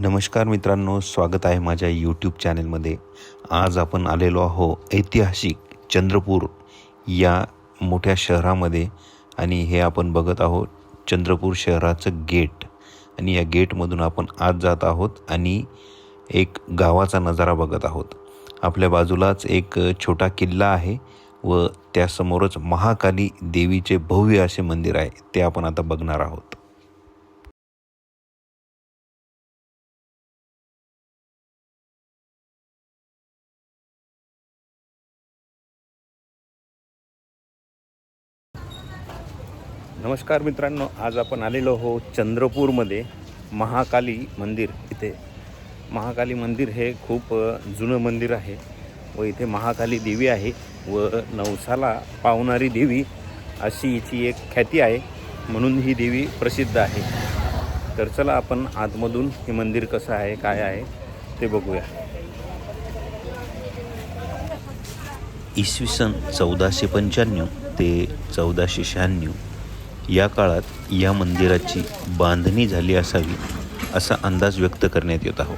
नमस्कार मित्रांनो स्वागत आहे माझ्या यूट्यूब चॅनलमध्ये आज आपण आलेलो आहो ऐतिहासिक चंद्रपूर या मोठ्या शहरामध्ये आणि हे आपण बघत आहोत चंद्रपूर शहराचं गेट. आणि या गेटमधून आपण आज जात आहोत आणि एक गावाचा नजारा बघत आहोत. आपल्या बाजूलाच एक छोटा किल्ला आहे व त्यासमोरच महाकाली देवीचे भव्य असे मंदिर आहे ते आपण आता बघणार आहोत. नमस्कार मित्रांनो आज आपण आलेलो हो चंद्रपूरमध्ये महाकाली मंदिर इथे. महाकाली मंदिर हे खूप जुनं मंदिर आहे व इथे महाकाली देवी आहे व नवसाला पावणारी देवी अशी हिची एक ख्याती आहे म्हणून ही देवी प्रसिद्ध आहे. तर चला आपण आतमधून हे मंदिर कसं आहे काय आहे ते बघूया. इसवी सन चौदाशे पंच्याण्णव ते चौदाशे शहाण्णव या काळात या मंदिराची बांधणी झाली असावी असा अंदाज व्यक्त करण्यात येत आहो.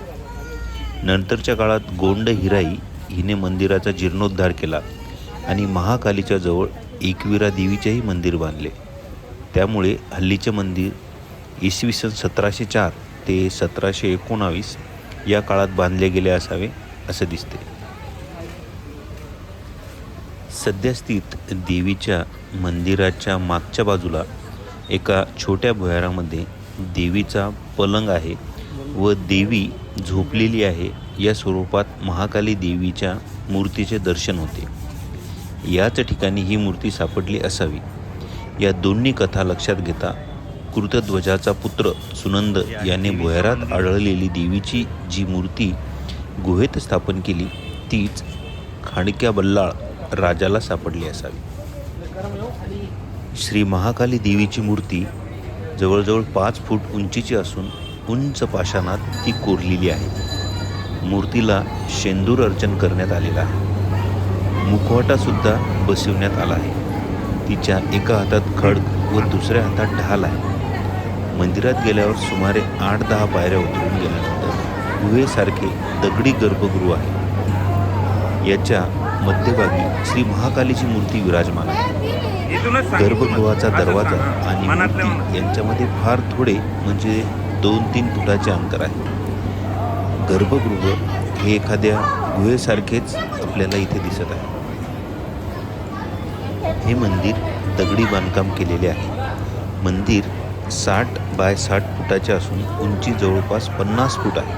नंतरच्या काळात गोंड हिराई हिने मंदिराचा जीर्णोद्धार केला आणि महाकालीच्या जवळ एकविरा देवीचेही मंदिर बांधले. त्यामुळे हल्लीचे मंदिर इसवी सन सतराशे चार ते सतराशे एकोणावीस या काळात बांधले गेले असावे असे दिसते. सद्यस्थित देवीच्या मंदिराच्या मागच्या बाजूला एका छोट्या भुयारामध्ये देवीचा पलंग आहे व देवी झोपलेली आहे. या स्वरूपात महाकाली देवीच्या मूर्तीचे दर्शन होते. याच ठिकाणी ही मूर्ती सापडली असावी. या दोन्ही कथा लक्षात घेता कृतध्वजाचा पुत्र सुनंद याने भुयारात आढळलेली देवीची जी मूर्ती गुहेत स्थापन केली तीच खांडक्या बल्लाळ राजाला सापडली असावी. श्री महाकाली देवीची मूर्ती जवळजवळ पाच फूट उंचीची असून उंच पाषाणात ती कोरलेली आहे. मूर्तीला शेंदूर अर्चन करण्यात आलेला आहे. मुखवटासुद्धा बसवण्यात आला आहे. तिच्या एका हातात खडग व दुसऱ्या हातात ढाल आहे. मंदिरात गेल्यावर सुमारे आठ दहा पायऱ्या उतरून गेल्यानंतर गुहेसारखे दगडी गर्भगृह आहे. याच्या मध्यभागी श्री महाकालीची मूर्ती विराजमान आहे. गर्भगृहाचा दरवाजा आणि मूर्ती यांच्यामध्ये फार थोडे म्हणजे दोन तीन फुटाचे अंतर आहे. गर्भगृह हे एखाद्या गुहेसारखेच आपल्याला इथे दिसत आहे. हे मंदिर दगडी बांधकाम केलेले आहे. मंदिर साठ बाय साठ फुटाचे असून उंची जवळपास पन्नास फूट आहे.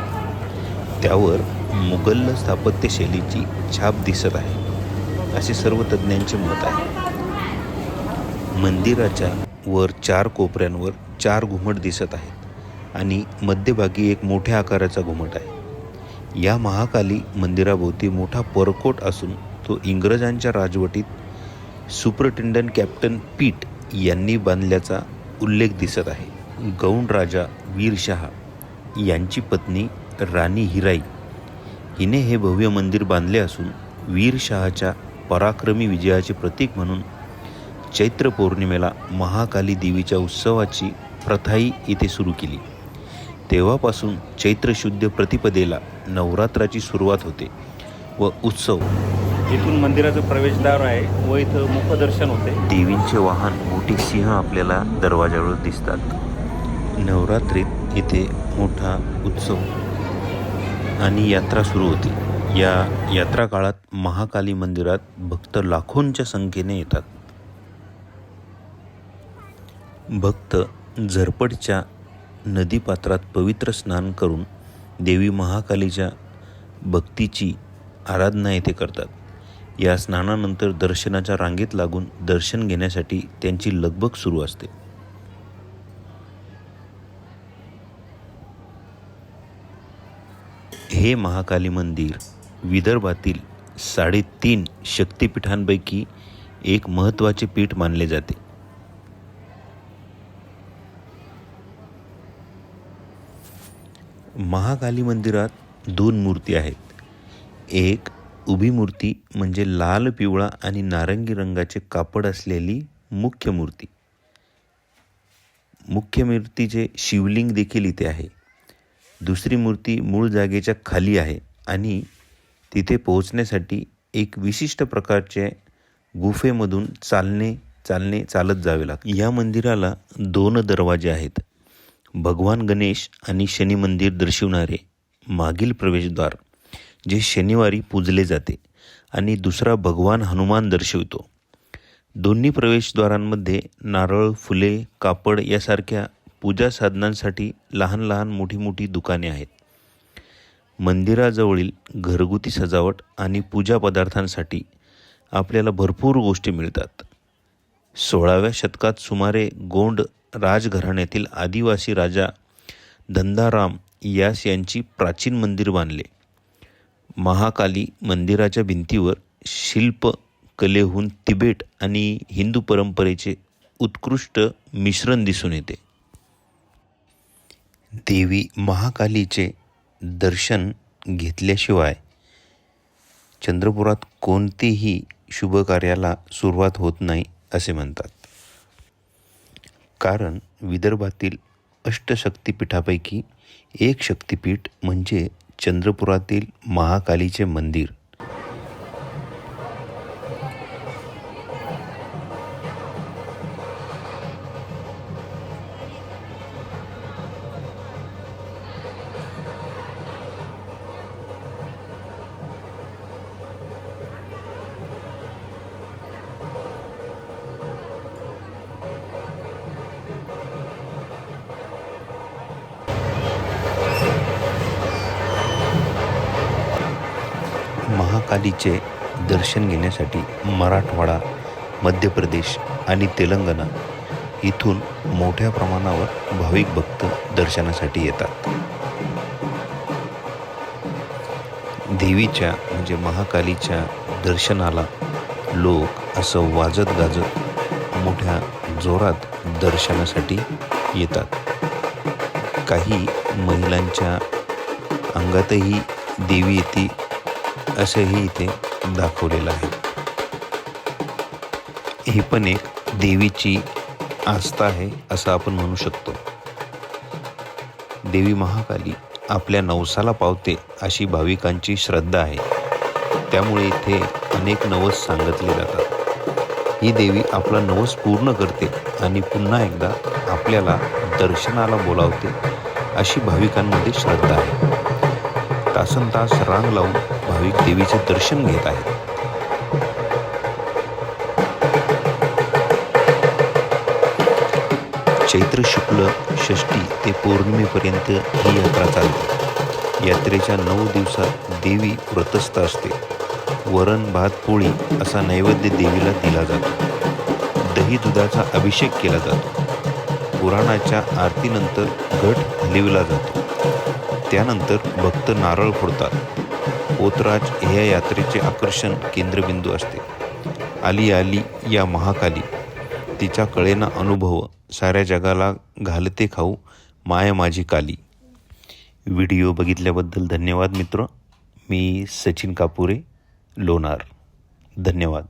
त्यावर मुघल स्थापत्य शैलीची छाप दिसत आहे. असे सर्व तज्ज्ञांचे मत आहे. मंदिराच्या वर चार कोपऱ्यांवर चार घुमट दिसत आहेत आणि मध्यभागी एक मोठ्या आकाराचा घुमट आहे. या महाकाली मंदिराभोवती मोठा परकोट असून तो इंग्रजांच्या राजवटीत सुपरटेंडंट कॅप्टन पीट यांनी बांधल्याचा उल्लेख दिसत आहे. गौंड राजा वीरशहा यांची पत्नी राणी हिराई हिने हे भव्य मंदिर बांधले असून वीरशहाच्या पराक्रमी विजयाचे प्रतीक म्हणून चैत्र पौर्णिमेला महाकाली देवीच्या उत्सवाची प्रथाही इथे सुरू केली. तेव्हापासून चैत्र शुद्ध प्रतिपदेला नवरात्राची सुरुवात होते व उत्सव. इथून मंदिराचं प्रवेशद्वार आहे व इथं मुखदर्शन होते. देवींचे वाहन मोठी सिंह आपल्याला दरवाजावर दिसतात. नवरात्रीत इथे मोठा उत्सव आणि यात्रा सुरू होती. या यात्रा काळात महाकाली मंदिरात भक्त लाखोंच्या संख्येने येतात. भक्त झरपडच्या नदीपात्रात पवित्र स्नान करून देवी महाकालीच्या भक्तीची आराधना येथे करतात. या स्नानानंतर दर्शनाच्या रांगेत लागून दर्शन घेण्यासाठी त्यांची लगबग सुरू असते. हे महाकाली मंदिर विदर्भातील साडेतीन शक्तिपीठांपैकी एक महत्त्वाचे पीठ मानले जाते. महाकाली मंदिरात दोन मूर्ती आहेत. एक उभी मूर्ती म्हणजे लाल पिवळा आणि नारंगी रंगाचे कापड असलेली मुख्य मूर्ती. मुख्य मूर्तीचे शिवलिंग देखील इथे आहे. दुसरी मूर्ती मूळ जागेच्या खाली आहे आणि तिथे पोहोचण्यासाठी एक विशिष्ट प्रकारचे गुफेमधून चालणे चालणे चालत जावे लागते. या मंदिराला दोन दरवाजे आहेत. भगवान गणेश आणि शनी मंदिर दर्शवणारे मागील प्रवेशद्वार जे शनिवारी पूजले जाते आणि दुसरा भगवान हनुमान दर्शवितो. दोन्ही प्रवेशद्वारांमध्ये नारळ फुले कापड यासारख्या पूजा साधनांसाठी लहान लहान मोठी मोठी दुकाने आहेत. मंदिराजवळील घरगुती सजावट आणि पूजा पदार्थांसाठी आपल्याला भरपूर गोष्टी मिळतात. सोळाव्या शतकात सुमारे गोंड राजघराण्यातील आदिवासी राजा धंदाराम यास यांची प्राचीन मंदिर बांधले. महाकाली मंदिराच्या भिंतीवर शिल्प कलेहून तिबेट आणि हिंदू परंपरेचे उत्कृष्ट मिश्रण दिसून येते. देवी महाकालीचे दर्शन घेतल्याशिवाय चंद्रपुरात कोणतेही शुभ कार्याला सुरुवात होत नाही असे म्हणतात. कारण विदर्भातील अष्टशक्तिपीठापैकी एक शक्तिपीठ म्हणजे चंद्रपुरातील महाकालीचे मंदिर. महाकालीचे दर्शन घेण्यासाठी मराठवाडा मध्य प्रदेश आणि तेलंगणा इथून मोठ्या प्रमाणावर भाविक भक्त दर्शनासाठी येतात. देवीच्या म्हणजे महाकालीच्या दर्शनाला लोक असं वाजत गाजत मोठ्या जोरात दर्शनासाठी येतात. काही महिलांच्या अंगातही देवी येते असंही इथे दाखवलेलं आहे. ही पण एक देवीची आस्था आहे असं आपण म्हणू शकतो. देवी महाकाली आपल्या नवसाला पावते अशी भाविकांची श्रद्धा आहे. त्यामुळे इथे अनेक नवस सांगितले जातात. ही देवी आपला नवस पूर्ण करते आणि पुन्हा एकदा आपल्याला दर्शनाला बोलावते अशी भाविकांमध्ये श्रद्धा आहे. तासन तास रांग लावून भाविक देवीचे दर्शन घेत आहेत. चैत्र शुक्ल षष्टी ते पौर्णिमेपर्यंत ही यात्रा चालते. यात्रेच्या नऊ दिवसात देवी व्रतस्थ असते. वरण भात पोळी असा नैवेद्य देवीला दिला जातो. दही दुधाचा अभिषेक केला जातो. पुराणाच्या आरतीनंतर घट हलविला जातो. त्यानंतर भक्त नारळ फोडतात. पोतराज हे यात्रेचे आकर्षण केंद्रबिंदू असते. आली आली या महाकाली. तिच्या कळेना अनुभव साऱ्या जगाला घालते खाऊ माय माझी काली. व्हिडिओ बघितल्याबद्दल धन्यवाद मित्र. मी सचिन कापुरे लोणार. धन्यवाद.